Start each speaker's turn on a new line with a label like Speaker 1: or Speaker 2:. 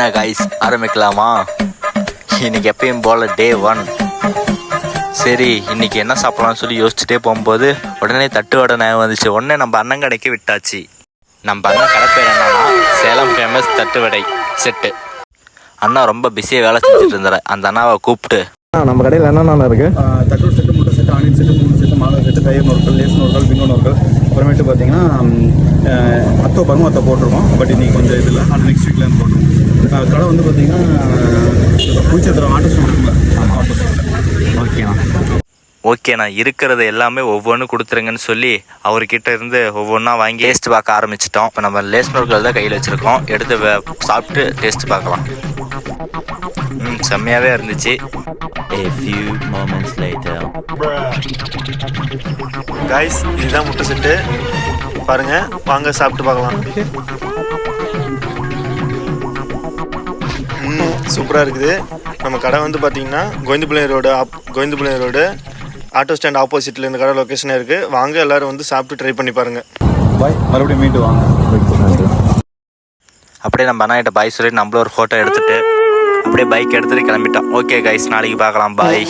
Speaker 1: என்ன காய்ஸ் ஆரம்பிக்கலாமா? இன்னைக்கு எப்பயும் போல டே ஒன் சரி இன்னைக்கு என்ன சாப்பிடலாம்னு சொல்லி யோசிச்சுட்டே போகும்போது உடனே தட்டு வடை ஞாபகம் வந்துச்சு. உடனே நம்ம அண்ணன் கடைக்கு விட்டாச்சு. நம்ம அண்ணன் கடை பேர் என்னன்னா சேலம் ஃபேமஸ் தட்டு வடை செட்டு அண்ணா ரொம்ப பிஸியாக வேலை செஞ்சுட்டு இருந்தாரு. அந்த அண்ணாவை கூப்பிட்டு.
Speaker 2: நம்ம கடையில் என்னென்ன இருக்கு?
Speaker 3: தட்டூர் செட்டு முட்டை செட்டு ஆனியன் செட்டு பூண்டு செட்டு மாலை செட்டு தயிர் நொறுக்கள் லேஸ் நொறுக்கள் பிங்கோ நொறுக்கள் அப்புறமேட்டு பார்த்தீங்கன்னா அத்தோ பருவம் அத்தை போட்டிருக்கோம். பட் இன்னைக்கு கொஞ்சம் இது இல்லை. அது நெக்ஸ்ட் வீக்ல போட்டுருவோம். கடை வந்து பார்த்தீங்கன்னா பூச்சத்திரம் ஆட்டோ ஆப்போசிட்
Speaker 1: ஓகேண்ணா ஓகேண்ணா இருக்கிறது எல்லாமே ஒவ்வொன்றும் கொடுத்துருங்கன்னு சொல்லி அவர்கிட்ட இருந்து ஒவ்வொன்றா வாங்கி டேஸ்ட் பார்க்க ஆரம்பிச்சிட்டோம். இப்போ நம்ம லேஸ் தான் கையில் வச்சுருக்கோம். எடுத்து சாப்பிட்டு டேஸ்ட் பார்க்கலாம். ம் செம்மையாகவே இருந்துச்சு.
Speaker 4: A few moments later.
Speaker 5: Guys இதுதான் முட்டை செட்டு பாருங்க வாங்க சாப்பிட்டு பார்க்கலாம். சூப்பராக இருக்குது. நம்ம கடை வந்து பார்த்தீங்கன்னா Govindapillai road off Govindapillai road. Auto stand ஆப்போசிட்டில் இந்த கடை லொக்கேஷன் இருக்குது வாங்க எல்லாரும் வந்து சாப்பிட்டு ட்ரை பண்ணி பாருங்கள்
Speaker 3: பாய் மறுபடியும் மீட்டு வாங்க.
Speaker 1: அப்படியே நம்ம அண்ணாகிட்ட பாய் சொல்லி நம்மளும் ஒரு ஃபோட்டோ எடுத்துட்டு அப்படியே பைக் எடுத்துட்டு கிளம்பிட்டோம். ஓகே கைஸ் நாளைக்கு பார்க்கலாம். பாய்